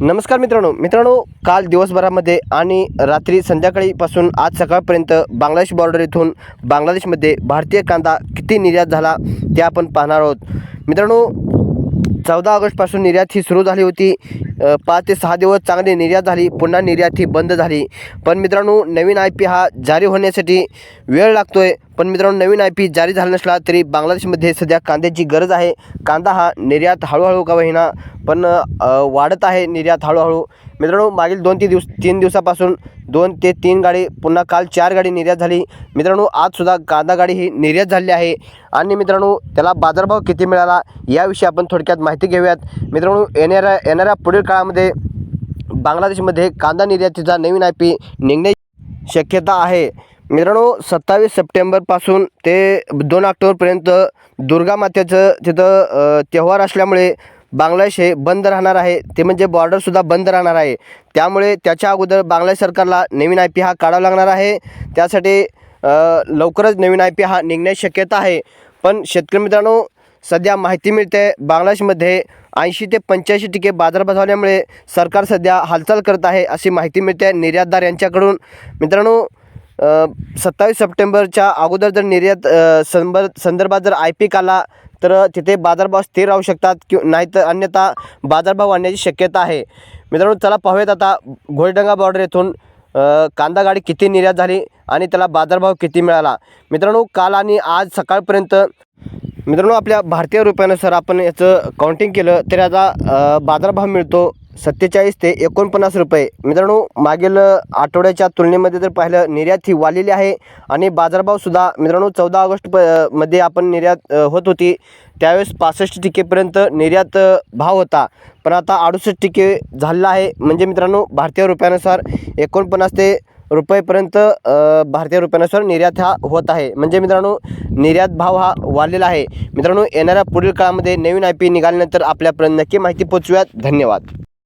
नमस्कार मित्रांनो. मित्रांनो काल दिवसभरामध्ये आणि रात्री संध्याकाळीपासून आज सकाळपर्यंत बांगलादेश बॉर्डर इथून बांगलादेशमध्ये भारतीय कांदा किती निर्यात झाला ते आपण पाहणार आहोत. मित्रांनो चौदा ऑगस्टपासून निर्यात ही सुरू झाली होती. पाच ते सहा दिवस चांगली निर्यात झाली पुन्हा निर्यात ही बंद झाली. पण मित्रांनो नवीन आय पी हा जारी होण्यासाठी वेळ लागतो आहे पण मित्रांनो नवीन आय पी जारी झाला नसला तरी बांगलादेशमध्ये सध्या कांद्याची गरज आहे. कांदा हा निर्यात हळूहळू का होईना पण वाढत आहे निर्यात हळूहळू. मित्रांनो मागील दोन तीन दिवस तीन दिवसापासून दोन ते तीन गाडी पुन्हा काल चार गाडी निर्यात झाली. मित्रांनो आजसुद्धा कांदा गाडी ही निर्यात झाली आहे. आणि मित्रांनो त्याला बाजारभाव किती मिळाला याविषयी आपण थोडक्यात माहिती घेऊयात. मित्रांनो येणाऱ्या येणाऱ्या पुढील काळामध्ये बांगलादेशमध्ये कांदा निर्यातीचा नवीन आय पी निघण्याची शक्यता आहे. मित्रांनो सत्तावीस सप्टेंबरपासून ते दोन ऑक्टोबरपर्यंत दुर्गा मातेचं तिथं अ, त्योहार असल्यामुळे बांगलादेश हे बंद राहणार आहे. ते म्हणजे बॉर्डरसुद्धा बंद राहणार आहे. त्यामुळे त्याच्या अगोदर बांगलादेश सरकारला नवीन आय पी हा काढावा लागणार आहे. त्यासाठी लवकरच नवीन आय पी हा निघण्याची शक्यता आहे. पण शेतकरी मित्रांनो सध्या माहिती मिळते बांगलादेशमध्ये ऐंशी ते पंच्याऐंशी टक्के बाजारभाव बसवल्यामुळे सरकार सध्या हालचाल करत आहे अशी माहिती मिळते निर्यातदार यांच्याकडून. मित्रांनो सत्तावीस सप्टेंबरच्या अगोदर जर निर्यात अ, संबर संदर्भात जर आय पी काला तर तिथे बाजारभाव स्थिर राहू शकतात किंवा नाहीतर अन्यथा बाजारभाव वाढण्याची शक्यता आहे. मित्रांनो चला पाहूयात आता घोळडंगा बॉर्डर येथून कांदा गाडी किती निर्यात झाली आणि त्याला बाजारभाव किती मिळाला. मित्रांनो काल आणि आज सकाळपर्यंत मित्रांनो आपल्या भारतीय रुपयानुसार आपण याचं काउंटिंग केलं तर याचा बाजारभाव मिळतो सत्तेचाळीस ते एकोणपन्नास रुपये. मित्रांनो मागील आठवड्याच्या तुलनेमध्ये जर पाहिलं निर्यात ही वाढलेली आहे आणि बाजारभावसुद्धा मित्रांनो चौदा ऑगस्ट प मध्ये आपण निर्यात होत होती. त्यावेळेस पासष्ट टक्केपर्यंत निर्यात भाव होता. पण आता अडुसष्ट टक्के झालेला आहे. म्हणजे मित्रांनो भारतीय रुपयानुसार एकोणपन्नास ते रुपयेपर्यंत भारतीय रुपयानुसार निर्यात हा होत आहे. म्हणजे मित्रांनो निर्यात भाव हा वाढलेला आहे. मित्रांनो येणाऱ्या पुढील काळामध्ये नवीन आय पी निघाल्यानंतर आपल्यापर्यंत नक्की माहिती पोचवूयात धन्यवाद.